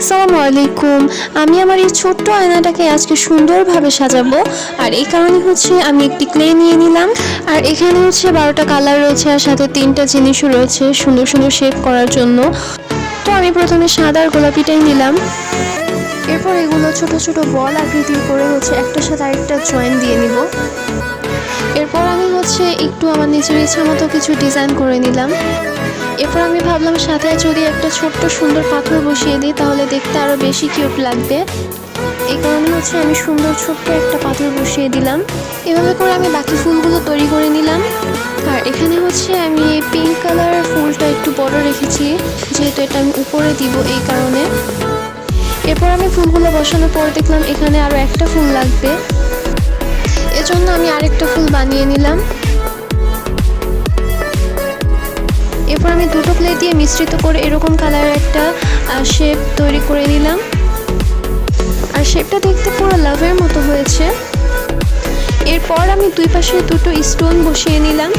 আসসালামু আলাইকুম। আমি আমার এই ছোট্ট আয়নাটাকে আজকে সুন্দরভাবে সাজাবো। আর এই কারণে হচ্ছে আমি একটি ক্লে নিয়ে নিলাম। আর এখানে হচ্ছে বারোটা কালার রয়েছে আর সাথে তিনটা জিনিসও রয়েছে সুন্দর সুন্দর শেপ করার জন্য। তো আমি প্রথমে সাদা আর গোলাপিটাই নিলাম। এরপর এগুলো ছোট ছোট বল আকৃতির করে হচ্ছে একটার সাথে আরেকটা জয়েন দিয়ে নিব। হচ্ছে একটু আমার নিজের ইচ্ছা মতো কিছু ডিজাইন করে নিলাম। এরপর আমি ভাবলাম সাথে যদি একটা ছোট্ট সুন্দর পাথর বসিয়ে দিই, তাহলে দেখতে আরও বেশি কিউট লাগবে। এই কারণে হচ্ছে আমি সুন্দর ছোট্ট একটা পাথর বসিয়ে দিলাম। এভাবে করে আমি বাকি ফুলগুলো তৈরি করে নিলাম। আর এখানে হচ্ছে আমি পিঙ্ক কালার ফুলটা একটু বড় রেখেছি, যেহেতু এটা আমি উপরে দিব এই কারণে। এরপর আমি ফুলগুলো বসানোর পর দেখলাম এখানে আরও একটা ফুল লাগবে। এজন্য আমি আরেকটা ফুল বানিয়ে নিলাম। এরপর আমি দুটো প্লেট দিয়ে মিশ্রিত করে এরকম কালারের একটা শেপ তৈরি করে নিলাম। আর শেপটা দেখতে পুরো লাভের মতো হয়েছে। এরপর আমি দুই পাশে দুটো স্টোন বসিয়ে নিলাম।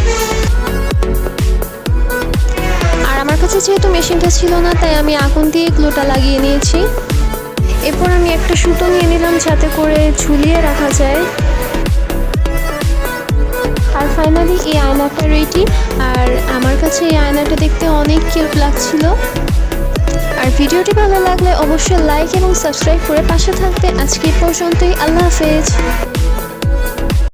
আর আমার কাছে যেহেতু মেশিনটা ছিল না, তাই আমি আগুন দিয়ে গ্লোটা লাগিয়ে নিয়েছি। এরপর আমি একটা সুতো নিয়ে নিলাম যাতে করে ঝুলিয়ে রাখা যায়। ফাইনালি এটি আর আমার কাছে এই আয়নাটা দেখতে অনেক কিউট লাগছিল। আর ভিডিওটি ভালো লাগলে অবশ্যই লাইক এবং সাবস্ক্রাইব করে পাশে থাকতে। আজকে পর্যন্তই, আল্লাহ হাফেজ।